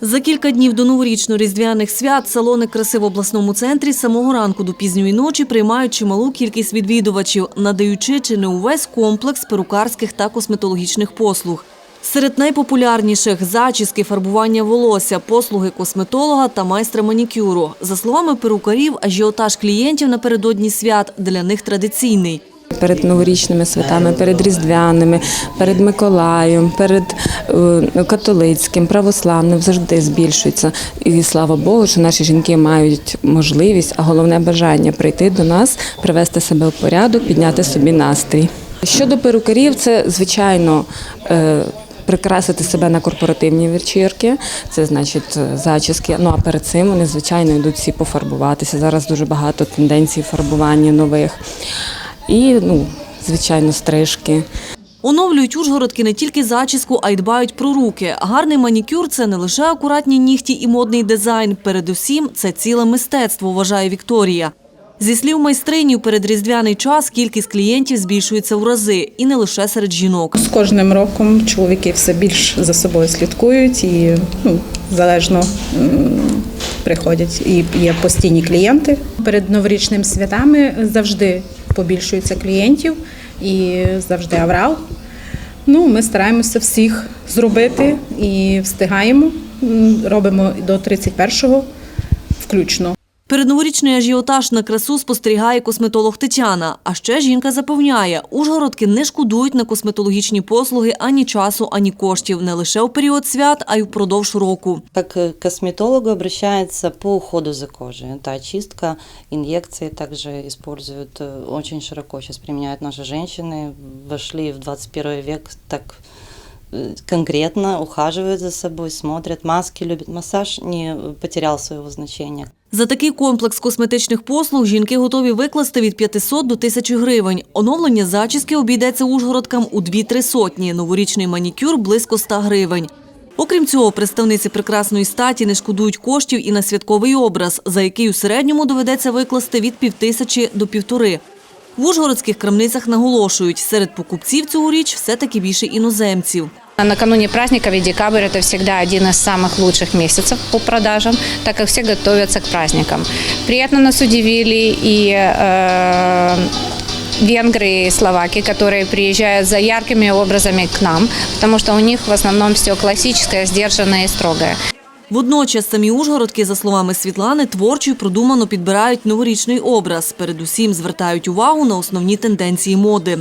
За кілька днів до новорічно-різдвяних свят салони краси в обласному центрі з самого ранку до пізньої ночі приймають чималу кількість відвідувачів, надаючи чи не увесь комплекс перукарських та косметологічних послуг. Серед найпопулярніших – зачіски, фарбування волосся, послуги косметолога та майстра манікюру. За словами перукарів, ажіотаж клієнтів напередодні свят для них традиційний. Перед новорічними святами, перед різдвяними, перед Миколаєм, перед е, католицьким, православним завжди збільшується. І слава Богу, що наші жінки мають можливість, а головне бажання прийти до нас, привести себе в порядок, підняти собі настрій. Щодо перукарів, це звичайно. е, Прикрасити себе на корпоративні вечірки, це значить е, зачіски. Ну а перед цим вони звичайно йдуть всі пофарбуватися. Зараз дуже багато тенденцій фарбування нових. І, ну, звичайно, стрижки. Оновлюють ужгородки не тільки зачіску, а й дбають про руки. Гарний манікюр – це не лише акуратні нігті і модний дизайн. Передусім, це ціле мистецтво, вважає Вікторія. Зі слів майстрині, у передріздвяний час кількість клієнтів збільшується в рази. І не лише серед жінок. З кожним роком чоловіки все більш за собою слідкують і ну, залежно приходять. І є постійні клієнти. Перед новорічними святами завжди побільшується клієнтів і завжди аврал. Ну, ми стараємося всіх зробити і встигаємо. Робимо до 31-го включно. Передноворічний ажіотаж на красу спостерігає косметолог Тетяна. А ще жінка запевняє, ужгородки не шкодують на косметологічні послуги ані часу, ані коштів. Не лише у період свят, а й впродовж року. Как к косметологу обращается по уходу за кожей. Это очистка, инъекции также используют э, очень широко. Сейчас применяют наши женщины. Вошли в 21 век так э, конкретно, ухаживают за собой, смотрят, маски любят. Массаж не потерял своего значения. За такий комплекс косметичних послуг жінки готові викласти від 500 до 1000 гривень. Оновлення зачіски обійдеться ужгородкам у 2-3 сотні, новорічний манікюр – близько 100 гривень. Окрім цього, представниці прекрасної статі не шкодують коштів і на святковий образ, за який у середньому доведеться викласти від півтисячі до півтори. В ужгородських крамницях наголошують, серед покупців цьогоріч все-таки більше іноземців. Накануне праздников и декабрь – это всегда один из самых лучших месяцев по продажам, так как все готовятся к праздникам. Приятно нас удивили и э, венгры и словаки, которые приезжают за яркими образами к нам, потому что у них в основном все классическое, сдержанное и строгое. Водночас самі ужгородки, за словами Світлани, творчо й продумано підбирають новорічний образ. Передусім звертають увагу на основні тенденції моди.